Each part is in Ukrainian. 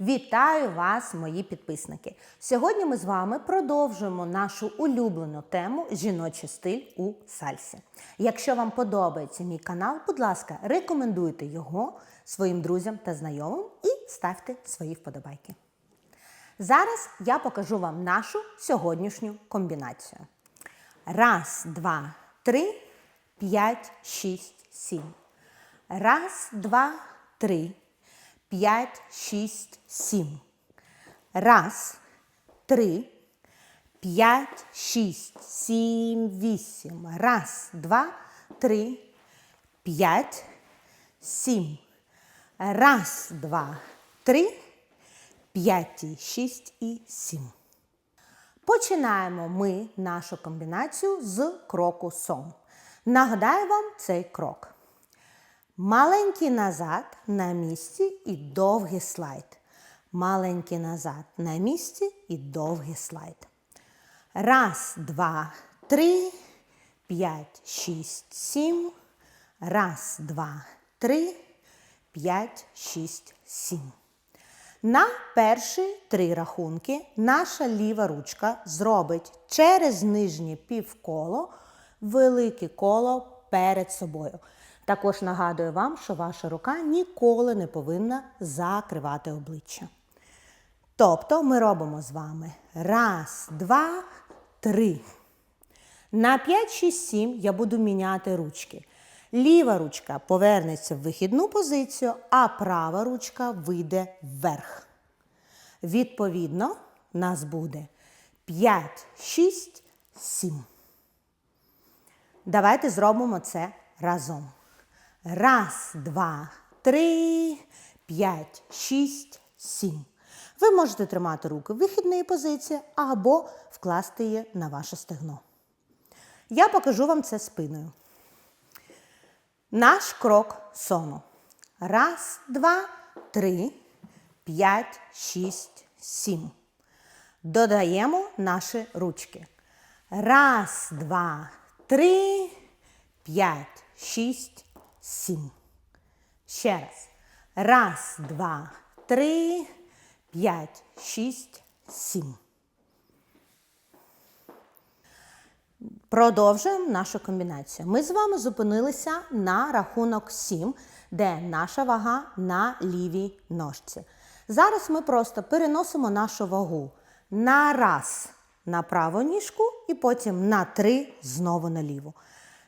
Вітаю вас, мої підписники! Сьогодні ми з вами продовжуємо нашу улюблену тему жіночий стиль у сальсі. Якщо вам подобається мій канал, будь ласка, рекомендуйте його своїм друзям та знайомим і ставте свої вподобайки. Зараз я покажу вам нашу сьогоднішню комбінацію. Раз, два, три, п'ять, шість, сім. Раз, два, три, п'ять, шість, сім. Раз, три, п'ять, шість, сім, вісім. Раз, два, три, п'ять, сім. Раз, два, три, п'ять, шість і сім. Починаємо ми нашу комбінацію з кроку сон. Нагадаю вам цей крок. Маленький назад на місці і довгий слайд. Маленький назад на місці і довгий слайд. Раз, два, три, п'ять, шість, сім. Раз, два, три, п'ять, шість, сім. На перші три рахунки наша ліва ручка зробить через нижнє півколо велике коло перед собою. Також нагадую вам, що ваша рука ніколи не повинна закривати обличчя. Тобто ми робимо з вами раз, два, три. На 5, 6, 7 я буду міняти ручки. Ліва ручка повернеться в вихідну позицію, а права ручка вийде вверх. Відповідно, нас буде 5, 6, 7. Давайте зробимо це разом. Раз, два, три, п'ять, шість, сім. Ви можете тримати руки в вихідній позиції або вкласти її на ваше стегно. Я покажу вам це спиною. Наш крок сону. Раз, два, три, п'ять, шість, сім. Додаємо наші ручки. Раз, два, три, п'ять, шість, сім. Ще раз. Раз, два, три, п'ять, шість, сім. Продовжуємо нашу комбінацію. Ми з вами зупинилися на рахунок 7, де наша вага на лівій ножці. Зараз ми просто переносимо нашу вагу на раз на праву ніжку і потім на три знову на ліву.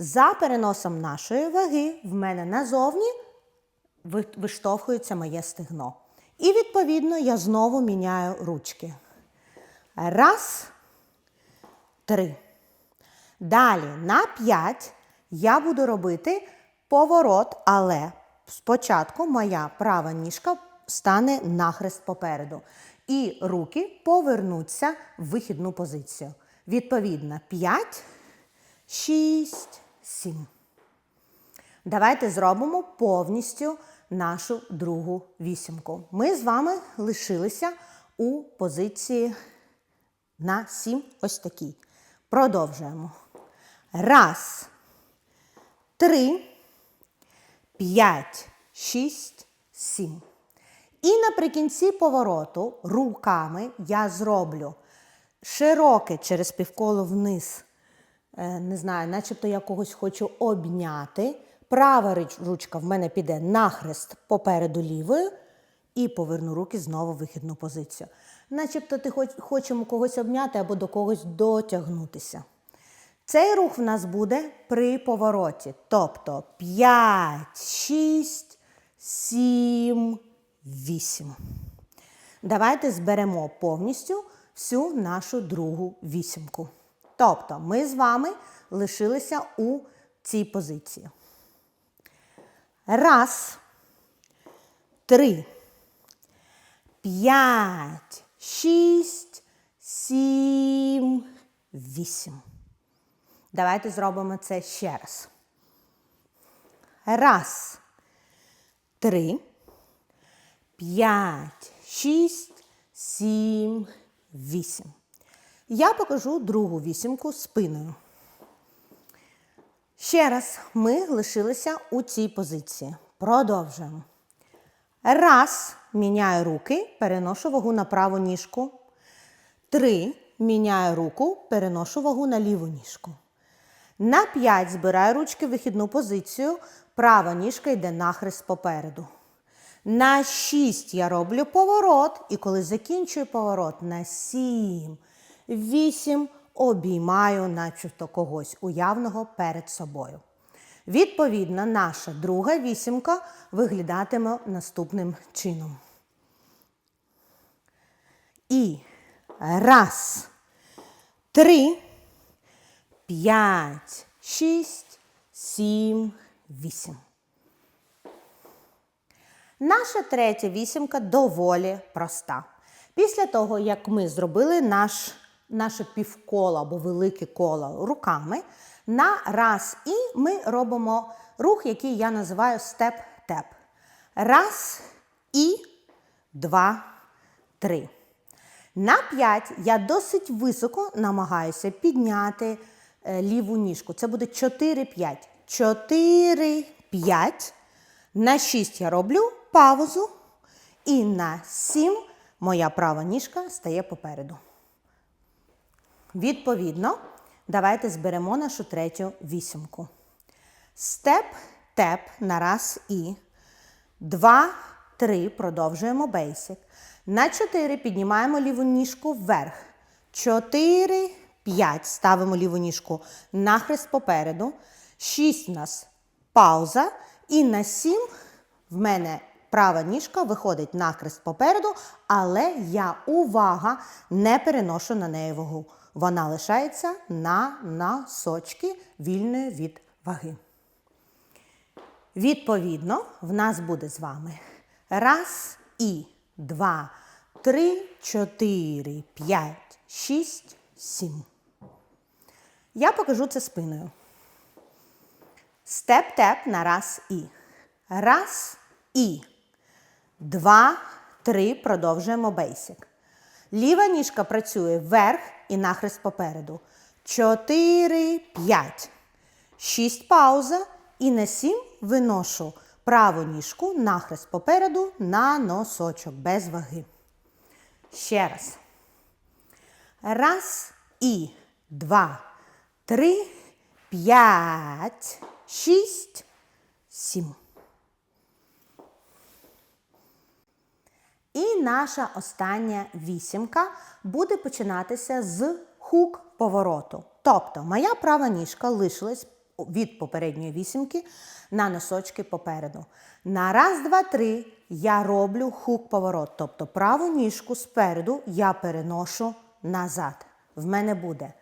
За переносом нашої ваги в мене назовні виштовхується моє стегно. І відповідно я знову міняю ручки. Раз, три. Далі на 5 я буду робити поворот, але спочатку моя права ніжка стане нахрест попереду. І руки повернуться в вихідну позицію. Відповідно, 5, 6, 7. Давайте зробимо повністю нашу другу вісімку. Ми з вами лишилися у позиції на 7 ось такій. Продовжуємо. Раз, три, п'ять, шість, сім. І наприкінці повороту руками я зроблю широке через півколо вниз. Е, Не знаю, начебто я когось хочу обняти. Права ручка в мене піде нахрест попереду лівою. І поверну руки знову в вихідну позицію. Начебто ти хоч, хочемо когось обняти або до когось дотягнутися. Цей рух в нас буде при повороті. Тобто 5, 6, 7, 8. Давайте зберемо повністю всю нашу другу вісімку. Тобто ми з вами лишилися у цій позиції. Раз, три, п'ять, шість, сім, вісім. Давайте зробимо це ще раз. Раз, три, п'ять, шість, сім, вісім. Я покажу другу вісімку спиною. Ще раз ми лишилися у цій позиції. Продовжуємо. Раз, міняю руки, переношу вагу на праву ніжку. Три. Міняю руку, переношу вагу на ліву ніжку. На 5 збираю ручки в вихідну позицію. Права ніжка йде нахрест попереду. На 6 я роблю поворот. І коли закінчую поворот, на 7, 8 обіймаю, начебто когось уявного перед собою. Відповідно, наша друга вісімка виглядатиме наступним чином. І раз, три, п'ять, шість, сім, вісім. Наша третя вісімка доволі проста. Після того, як ми зробили наш, наше півколо або велике коло руками, на раз і ми робимо рух, який я називаю степ-теп. Раз і два, три. На 5 я досить високо намагаюся підняти е, ліву ніжку. Це буде 4-5. 4-5. На 6 я роблю паузу. І на 7 моя права ніжка стає попереду. Відповідно, давайте зберемо нашу третю вісімку. Степ, теп на раз і. Два, три. Продовжуємо бейсик. На 4 піднімаємо ліву ніжку вверх. 4, 5. Ставимо ліву ніжку нахрест попереду. 6 у нас пауза. І на 7 в мене права ніжка виходить нахрест попереду, але я увага не переношу на неї вагу. Вона лишається на носочки вільної від ваги. Відповідно, в нас буде з вами раз і два, три, чотири, п'ять, шість, сім. Я покажу це спиною. Степ-теп на раз і. Раз і. Два, три. Продовжуємо бейсик. Ліва ніжка працює вверх і нахрест попереду. Чотири, п'ять. Шість пауза. І на сім виношу праву ніжку нахрест попереду на носочок без ваги. Ще раз. Раз і два, три, п'ять, шість, сім. І наша остання вісімка буде починатися з хук повороту. Тобто моя права ніжка лишилась від попередньої вісімки на носочки попереду. На раз, два, три я роблю хук-поворот. Тобто праву ніжку спереду я переношу назад. В мене буде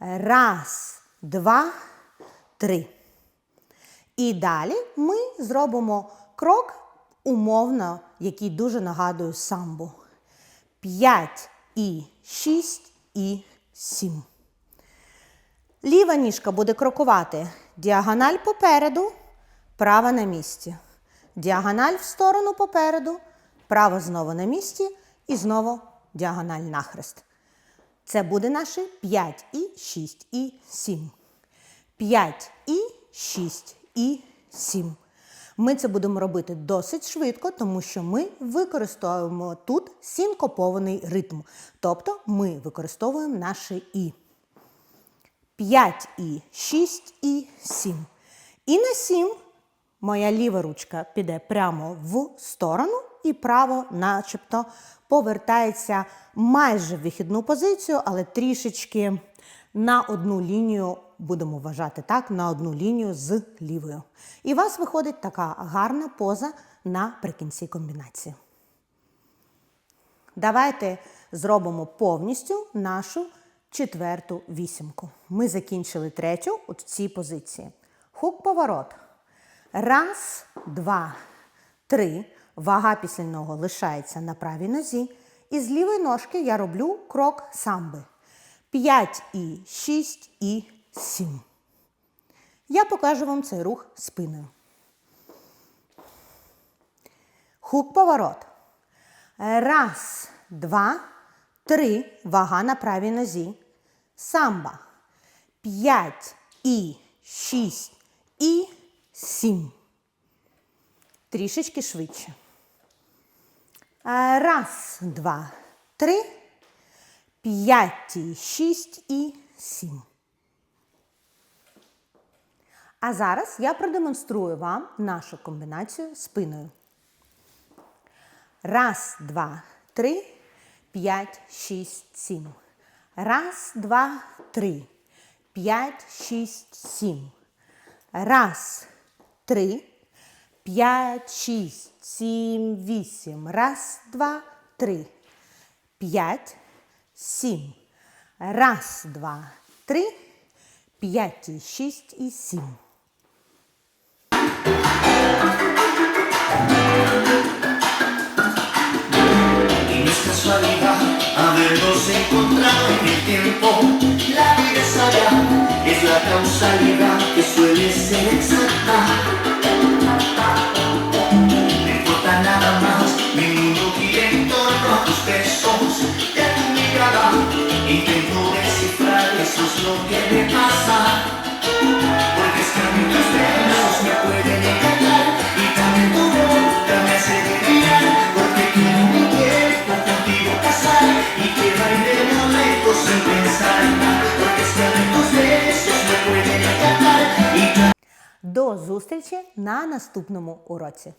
раз, два, три. І далі ми зробимо крок, умовно, який дуже нагадує самбу. П'ять і шість і сім. Ліва ніжка буде крокувати діагональ попереду, права на місці. Діагональ в сторону попереду, право знову на місці і знову діагональ нахрест. Це буде наші 5 і 6 і 7. 5 і 6 і 7. Ми це будемо робити досить швидко, тому що ми використовуємо тут синкопований ритм. Тобто ми використовуємо наші і. 5 і 6 і 7. І на 7 моя ліва ручка піде прямо в сторону, і право, начебто, повертається майже в вихідну позицію, але трішечки на одну лінію, будемо вважати так, на одну лінію з лівою. І у вас виходить така гарна поза наприкінці комбінації. Давайте зробимо повністю нашу четверту вісімку. Ми закінчили третю у цій позиції. Хук-поворот. Раз, два, три. Вага після нього лишається на правій нозі. І з лівої ножки я роблю крок самби. 5 і 6 і 7. Я покажу вам цей рух спиною. Хук-поворот. Раз, два, три. Вага на правій нозі. Самба. 5 і 6 і 7. Трішечки швидше. Е, Раз, два, три, п'ять, шість і сім. А зараз я продемонструю вам нашу комбінацію спиною. Раз, два, три, п'ять, шість, сім. Раз, два, три, п'ять, шість, сім. Раз, три, п'ять, шість, сім, вісім. Раз, два, три, п'ять, сім. Раз, два, три, п'ять, і шість і сім. Y no es casualidad habernos encontrado en el tiempo. La vida es allá, es la causalidad que suele ser exacta. До зустрічі на наступному уроці.